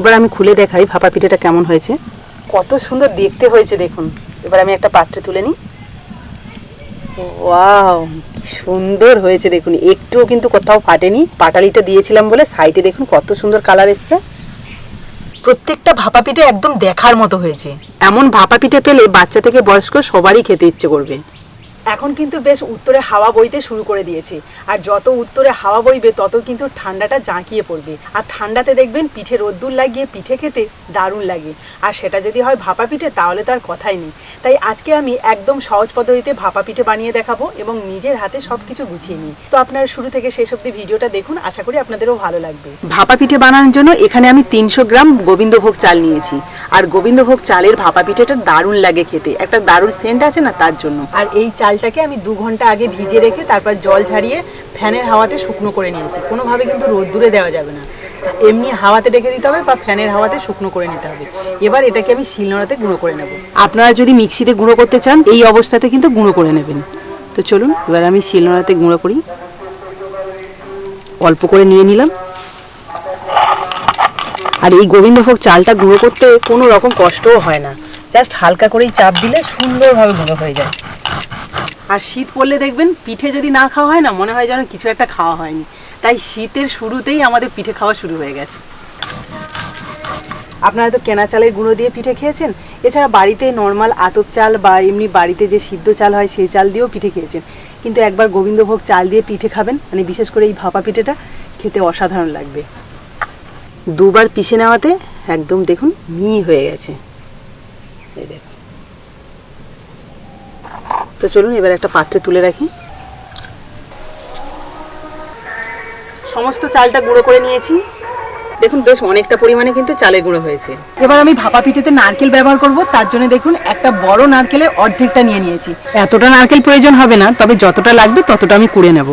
এবার আমি খুলে দেখাই ভাপা পিঠেটা কেমন হয়েছে। কত সুন্দর দেখতে হয়েছে দেখুন। এবার আমি একটা পাত্রে তুলে নিই। ওয়াও কি সুন্দর হয়েছে দেখুন। একটুও কিন্তু কোথাও ফাটেনি। পাটালিটা দিয়েছিলাম বলে সাইডে দেখুন কত সুন্দর কালার এসছে। প্রত্যেকটা ভাপা পিঠে একদম দেখার মতো হয়েছে। এমন ভাপা পিঠে পেলে বাচ্চা থেকে বয়স্ক সবারই খেতে ইচ্ছে করবে। এখন কিন্তু বেশ উত্তরে হাওয়া বইতে শুরু করে দিয়েছে। আর যত উত্তরে হাওয়া বইবে তত কিন্তু ঠান্ডাটা জাঁকিয়ে পড়বে। আর ঠান্ডাতে দেখবেন পিঠে রোদ্দুর লাগিয়ে পিঠে খেতে দারুণ লাগে। আর সেটা যদি হয় ভাপা পিঠে তাহলে তো আর কথাই নেই। তাই আজকে আমি একদম সহজ পদ্ধতিতে ভাপা পিঠে বানিয়ে দেখাবো এবং নিজের হাতে সব কিছু গুছিয়ে নিই। তো আপনারা শুরু থেকে শেষ অব্দি ভিডিওটা দেখুন আশা করি আপনাদেরও ভালো লাগবে। ভাপা পিঠে বানানোর জন্য এখানে আমি তিনশো গ্রাম গোবিন্দভোগ চাল নিয়েছি। আর গোবিন্দভোগ চালের ভাপা পিঠেটা দারুণ লাগে খেতে। একটা দারুণ সেন্ট আছে না তার জন্য। আর এই চালটাকে আমি দু ঘণ্টা আগে ভিজিয়ে রেখে তারপর জল ঝারিয়ে ফ্যানের হাওয়াতে শুকনো করে নিয়েছি। কোনোভাবে কিন্তু রোদ্দুরে দেওয়া যাবে না। এমনি হাওয়াতে রেখে দিতে হবে বা ফ্যানের হাওয়াতে শুকনো করে নিতে হবে। এবার এটাকে আমি শিলনোড়াতে গুঁড়ো করে নেব। আপনারা যদি মিক্সিতে গুঁড়ো করতে চান, এই অবস্থাতে কিন্তু গুঁড়ো করে নেবেন। তো চলুন, এবার আমি শিলনোড়াতে গুঁড়ো করি। অল্প করে নিয়ে নিলাম। আর এই গোবিন্দভোগ চালটা গুঁড়ো করতে কোনো রকম কষ্টও হয় না। জাস্ট হালকা করেই চাপ দিলে সুন্দরভাবে গুঁড়ো হয়ে যায়। আর শীত পড়লে দেখবেন পিঠে যদি না খাওয়া হয় না, মনে হয় যেন কিছু একটা খাওয়া হয়নি। তাই শীতের শুরুতেই আমাদের পিঠে খাওয়া শুরু হয়ে গেছে। আপনারা তো কেনা চালের গুঁড়ো দিয়ে পিঠে খেয়েছেন? এছাড়া বাড়িতে নর্মাল আতপ চাল বা এমনি বাড়িতে যে সিদ্ধ চাল হয়, সেই চাল দিয়েও পিঠে খেয়েছেন। কিন্তু একবার গোবিন্দভোগ চাল দিয়ে পিঠে খাবেন মানে বিশেষ করে এই ভাপা পিঠেটা, খেতে অসাধারণ লাগবে। দুবার পিষে নেওয়াতে একদম দেখুন মি হয়ে গেছে। এই দেখুন। তো চলুন এবার একটা পাত্রে তুলে রাখি। সমস্ত চালটা গুঁড়ো করে নিয়েছি। দেখুন বেশ অনেকটা পরিমাণে কিন্তু চালের গুঁড়ো হয়েছে। এবার আমি ভাপা পিঠেতে নারকেল ব্যবহার করব তার জন্য দেখুন একটা বড় নারকেলের অর্ধেকটা নিয়ে নিয়েছি। এতটা নারকেল প্রয়োজন হবে না তবে যতটা লাগবে ততটা আমি কুড়ে নেব।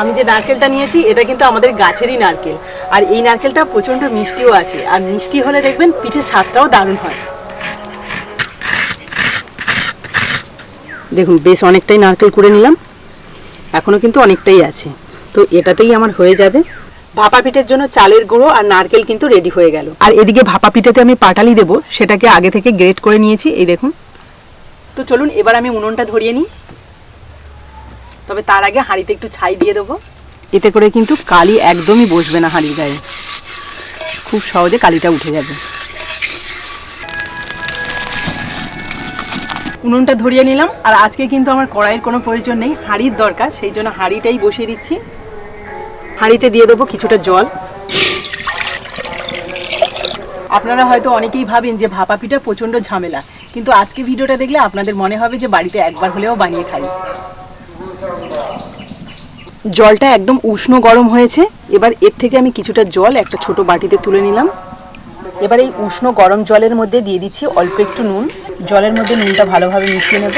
আমি যে নারকেলটা নিয়েছি এটা কিন্তু আমাদের গাছেরই নারকেল। আর এই নারকেলটা প্রচণ্ড মিষ্টিও আছে। আর মিষ্টি হলে দেখবেন পিঠের স্বাদটাও দারুণ হয়। দেখুন, বেশ অনেকটাই নারকেল করে নিলাম। এখনও কিন্তু অনেকটাই আছে। তো এটাতেই আমার হয়ে যাবে। ভাপা পিঠের জন্য চালের গুঁড়ো আর নারকেল কিন্তু রেডি হয়ে গেল। আর এদিকে ভাপা পিঠেতে আমি পাটালি দেবো। সেটাকে আগে থেকে গ্রেট করে নিয়েছি। এই দেখুন। তো চলুন, এবার আমি উনুনটা ধরিয়ে নিই। তবে তার আগে হাঁড়িতে একটু ছাই দিয়ে দেবো। এতে করে কিন্তু কালি একদমই বসবে না হাঁড়ির গায়ে। খুব সহজে কালিটা উঠে যাবে। উনুনটা ধরিয়ে নিলাম, আর আজকে কিন্তু আমার কড়াইয়ের কোনো প্রয়োজন নেই, হাঁড়ির দরকার, সেই জন্য হাঁড়িটাই বসিয়ে দিচ্ছি। হাঁড়িতে দিয়ে দেবো কিছুটা জল। আপনারা হয়তো অনেকেই ভাবেন যে ভাপা পিঠা প্রচণ্ড ঝামেলা, কিন্তু আজকে ভিডিওটা দেখলে আপনাদের মনে হবে যে বাড়িতে একবার হলেও বানিয়ে খাই। জলটা একদম উষ্ণ গরম হয়েছে। এবার এর থেকে আমি কিছুটা জল একটা ছোট বাটিতে তুলে নিলাম। এবার এই উষ্ণ গরম জলের মধ্যে দিয়ে দিচ্ছি অল্প একটু নুন। জলের মধ্যে নুনটা ভালোভাবে মিশিয়ে নেব।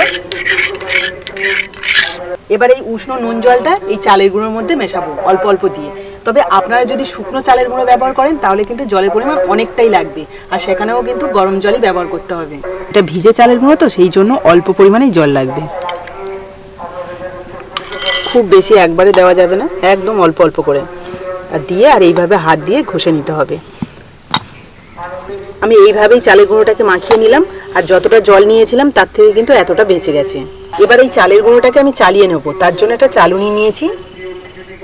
এবার এই উষ্ণ নুন জলটা এই চালের গুঁড়োর মধ্যে মেশাবো, অল্প অল্প দিয়ে। তবে আপনারা যদি শুকনো চালের গুঁড়ো ব্যবহার করেন, তাহলে কিন্তু জলের পরিমাণ অনেকটাই লাগবে। আর সেখানেও কিন্তু গরম জলই ব্যবহার করতে হবে। এটা ভিজে চালের গুঁড়ো তো, সেই জন্য অল্প পরিমাণেই জল লাগবে। খুব বেশি একবারে দেওয়া যাবে না, একদম অল্প অল্প করে। আর দিয়ে আর এইভাবে হাত দিয়ে ঘষে নিতে হবে। আমি এইভাবেই চালের গুঁড়োটাকে মাখিয়ে নিলাম, আর যতটা জল নিয়েছিলাম তার থেকে কিন্তু এতটা বেঁচে গেছে। এবার এই চালের গুঁড়োটাকে আমি চালিয়ে নেব। তার জন্য একটা চালুনি নিয়েছি।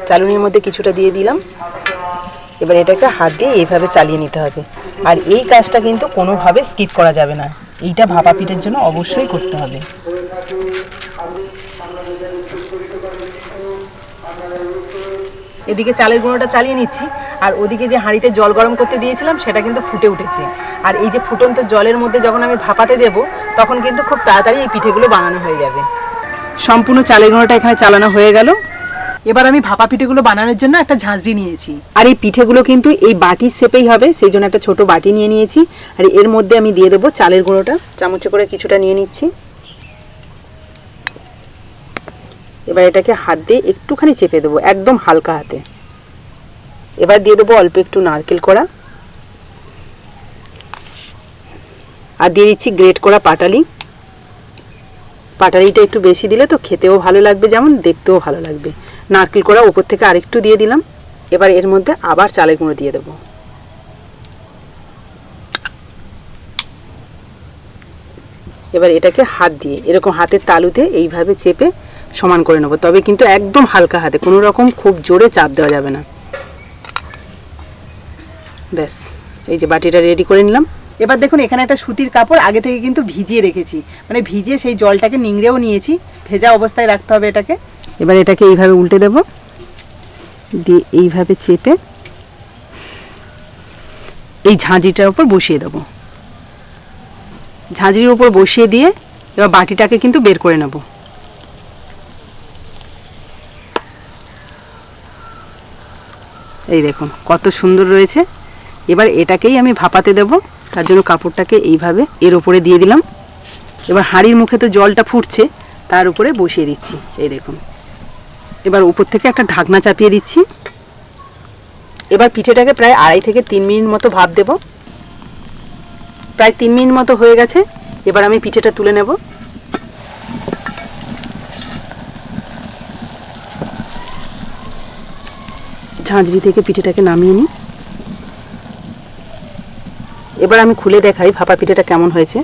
চালুনির মধ্যে কিছুটা দিয়ে দিলাম। এবার এটাকে হাত দিয়ে এইভাবে চালিয়ে নিতে হবে। আর এই কাজটা কিন্তু কোনোভাবে স্কিপ করা যাবে না। এইটা ভাপা পিঠের জন্য অবশ্যই করতে হবে। এদিকে চালের গুঁড়োটা চালিয়ে নিচ্ছি, আর ওদিকে যে হাঁড়িতে জল গরম করতে দিয়েছিলাম, সেটা কিন্তু ফুটে উঠেছে। আর এই যে ফুটন্ত জলের মধ্যে যখন আমি ভাপাতে দেব, তখন কিন্তু খুব তাড়াতাড়ি এই পিঠেগুলো বানানো হয়ে যাবে। সম্পূর্ণ চালের গুঁড়োটা এখানে চালানো হয়ে গেল। এবার আমি ভাপা পিঠেগুলো বানানোর জন্য একটা ঝাঁঝরি নিয়েছি। আর এই পিঠেগুলো কিন্তু এই বাটির শেপেই হবে, সেই জন্য একটা ছোট বাটি নিয়ে নিয়েছি। আর এর মধ্যে আমি দিয়ে দেবো চালের গুঁড়োটা। চামচে করে কিছুটা নিয়ে নিচ্ছি। এবার এটাকে হাত দিয়ে একটুখানি চেপে দেবো, একদম হালকা হাতে। এবার দিয়ে দেবো অল্প একটু নারকেল করা আর দিয়ে দিচ্ছি গ্রেট করা পাটালি। পাটালিটা একটু বেশি দিলে তো খেতেও ভালো লাগবে, যেমন দেখতেও ভালো লাগবে। নারকেল কোড়া উপর থেকে আরেকটু দিয়ে দিলাম। এবার এর মধ্যে আবার চালের গুঁড়ো দিয়ে দেবো। এবার এটাকে হাত দিয়ে, এরকম হাতের তালুতে এইভাবে চেপে সমান করে নেব। তবে কিন্তু একদম হালকা হাতে, কোনো রকম খুব জোরে চাপ দেওয়া যাবে না। ব্যাস, এই যে বাটিটা রেডি করে নিলাম। এবার দেখুন, এখানে একটা সুতির কাপড় আগে থেকে কিন্তু ভিজিয়ে রেখেছি। মানে ভিজিয়ে সেই জলটাকে নিংড়েও নিয়েছি, ভেজা অবস্থায় রাখতে হবে এটাকে। এবার এটাকে এইভাবে উল্টে দেব। দিয়ে এইভাবে চেপে এই ঝাঁঝিটার উপর বসিয়ে দেবো। ঝাঁঝরির উপর বসিয়ে দিয়ে এবার বাটিটাকে কিন্তু বের করে নেব। এই দেখুন, কত সুন্দর রয়েছে। এবার এটাকেই আমি ভাপাতে দেব, তার জন্য কাপড়টাকে এইভাবে এর উপরে দিয়ে দিলাম। এবার হাঁড়ির মুখে তো জলটা ফুটছে, তার উপরে বসিয়ে দিচ্ছি, এই দেখুন। এবার উপর থেকে একটা ঢাকনা চাপিয়ে দিচ্ছি। এবার পিঠেটাকে প্রায় আড়াই থেকে তিন মিনিট মতো ভাপ দেবো। প্রায় তিন মিনিট মতো হয়ে গেছে, এবার আমি পিঠেটা তুলে নেব। ঝাঁঝরি থেকে পিঠেটাকে নামিয়ে নিই। এবার আমি খুলে দেখাই ভাপা পিঠেটা কেমন হয়েছে।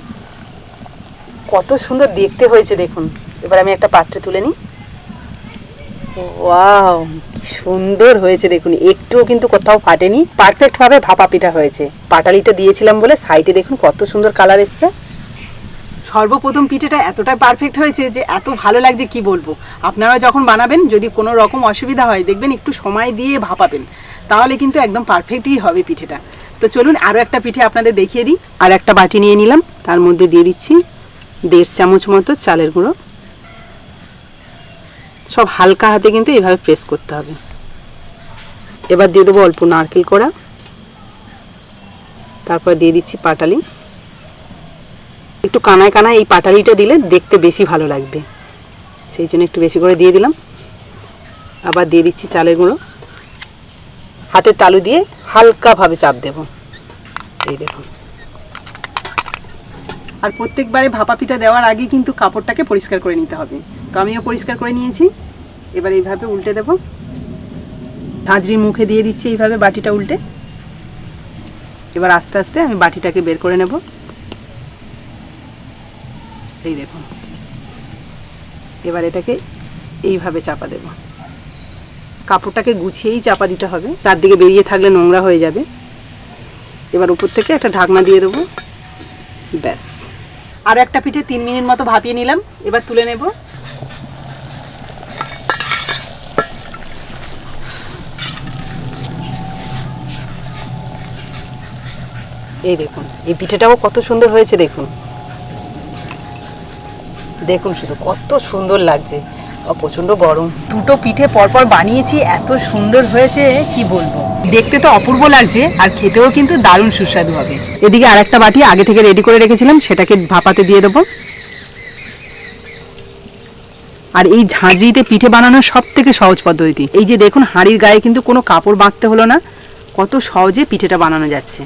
কত সুন্দর দেখতে হয়েছে দেখুন। এবার আমি একটা পাত্রে তুলে নিই। ওয়াও সুন্দর হয়েছে দেখুন। একটুও কিন্তু কোথাও ফাটেনি। পারফেক্ট ভাবে ভাপা পিঠা হয়েছে। পাটালিটা দিয়েছিলাম বলে সাইডে দেখুন কত সুন্দর কালার এসছে। সর্বপ্রথম পিঠেটা এতটাই পারফেক্ট হয়েছে যে এত ভালো লাগছে কি বলব? আপনারা যখন বানাবেন, যদি কোনো রকম অসুবিধা হয়, দেখবেন একটু সময় দিয়ে ভাপাবেন। তাহলে কিন্তু একদম পারফেক্টই হবে পিঠেটা। তো চলুন আরও একটা পিঠে আপনাদের দেখিয়ে দিই। আর একটা বাটি নিয়ে নিলাম। তার মধ্যে দিয়ে দিচ্ছি দেড় চামচ মতো চালের গুঁড়ো। সব হালকা হাতে কিন্তু এভাবে প্রেস করতে হবে। এবার দিয়ে দেবো অল্প নারকেল কোড়া। তারপর দিয়ে দিচ্ছি পাটালি। একটু কানায় কানায় এই পাটালিটা দিলে দেখতে বেশি ভালো লাগবে। সেই জন্য একটু বেশি করে দিয়ে দিলাম। আবার দিয়ে দিচ্ছি চালের গুঁড়ো। হাতের তালু দিয়ে হালকাভাবে চাপ দেব। এই দেখুন। আর প্রত্যেকবারে ভাপা পিঠা দেওয়ার আগে কিন্তু কাপড়টাকে পরিষ্কার করে নিতে হবে। তো আমিও পরিষ্কার করে নিয়েছি। এবার এইভাবে উল্টে দেব। ঝাঁঝরির মুখে দিয়ে দিচ্ছি এইভাবে বাটিটা উল্টে। এবার আস্তে আস্তে আমি বাটিটাকে বের করে নেব। এই দেখুন এবার এটাকে এইভাবে চাপা দেব। কাপড়টাকে গুছিয়েই চাপা দিতে হবে। চারদিকে বেরিয়ে থাকলে নোংরা হয়ে যাবে। এবার উপর থেকে একটা ঢাকনা দিয়ে দেবো। ব্যাস। আর একটা পিঠে তিন মিনিট মতো ভাপিয়ে নিলাম। এবার তুলে নেব। এই দেখুন, এই পিঠেটাও কত সুন্দর হয়েছে দেখুন। দেখুন শুধু কত সুন্দর লাগছে। আর প্রচণ্ড গরম। দুটো পিঠে পরপর বানিয়েছি, এত সুন্দর হয়েছে, কি বলব? দেখতে তো অপূর্ব লাগছে, আর খেতেও কিন্তু দারুণ সুস্বাদু হবে। এদিকে আরেকটা বাটি আগে থেকে রেডি করে রেখেছিলাম, সেটাকে ভাপাতে দিয়ে দেবো। আর এই ঝাঁঝরিতে পিঠে বানানোর সব থেকে সহজ পদ্ধতি। এই যে দেখুন, হাঁড়ির গায়ে কিন্তু কোনো কাপড় বাঁধতে হলো না। কত সহজে পিঠেটা বানানো যাচ্ছে।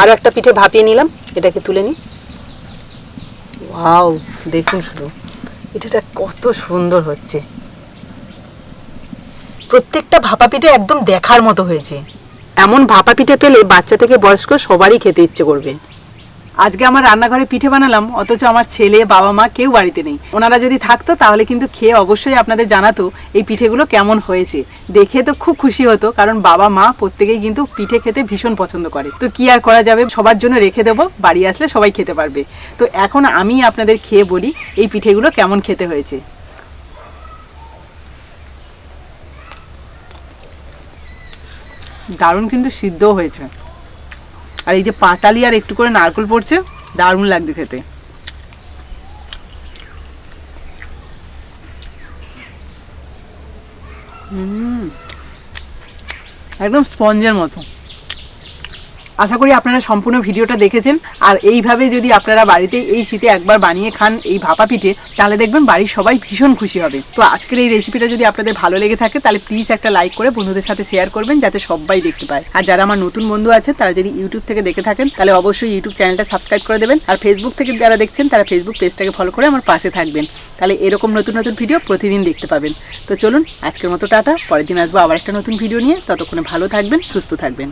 আরও একটা পিঠে ভাপিয়ে নিলাম, এটাকে তুলে নি ওয়াও, দেখুন শুধু, পিঠেটা কত সুন্দর হচ্ছে। প্রত্যেকটা ভাপা পিঠে একদম দেখার মতো হয়েছে। এমন ভাপা পিঠে পেলে বাচ্চা থেকে বয়স্ক সবারই খেতে ইচ্ছে করবে। আজকে আমার রান্নাঘরে পিঠে বানালাম, অথচ আমার ছেলে, বাবা মা কেউ বাড়িতে নেই। ওনারা যদি থাকতো, তাহলে কিন্তু খেয়ে অবশ্যই আপনাদের জানাতো এই পিঠেগুলো কেমন হয়েছে। দেখে তো খুব খুশি হতো, কারণ বাবা মা প্রত্যেকেই কিন্তু পিঠে খেতে ভীষণ পছন্দ করে। তো কি আর করা যাবে? সবার জন্য রেখে দেবো, বাড়ি আসলে সবাই খেতে পারবে। তো এখন আমি আপনাদের খেয়ে বলি এই পিঠেগুলো কেমন খেতে হয়েছে। দারুণ কিন্তু সিদ্ধও হয়েছে। আর এই যে পাটালি আর একটু করে নারকেল পড়ছে, দারুণ লাগছে খেতে। একদম স্পঞ্জের মতো। আশা করি আপনারা সম্পূর্ণ ভিডিওটা দেখেছেন। আর এইভাবে যদি আপনারা বাড়িতে এই শীতে একবার বানিয়ে খান এই ভাপা পিঠে, তাহলে দেখবেন বাড়ির সবাই ভীষণ খুশি হবে। তো আজকের এই রেসিপিটা যদি আপনাদের ভালো লেগে থাকে, তাহলে প্লিজ একটা লাইক করে বন্ধুদের সাথে শেয়ার করবেন, যাতে সবাই দেখতে পায়। আর যারা আমার নতুন বন্ধু আছে, তারা যদি ইউটিউব থেকে দেখে থাকেন, তাহলে অবশ্যই ইউটিউব চ্যানেলটা সাবস্ক্রাইব করে দেবেন। আর ফেসবুক থেকে যারা দেখছেন, তারা ফেসবুক পেজটাকে ফলো করে আমার পাশে থাকবেন। তাহলে এরকম নতুন নতুন ভিডিও প্রতিদিন দেখতে পাবেন। তো চলুন, আজকের মতো টাটা, পরের দিন আসব আবার একটা নতুন ভিডিও নিয়ে। ততক্ষণে ভালো থাকবেন, সুস্থ থাকবেন।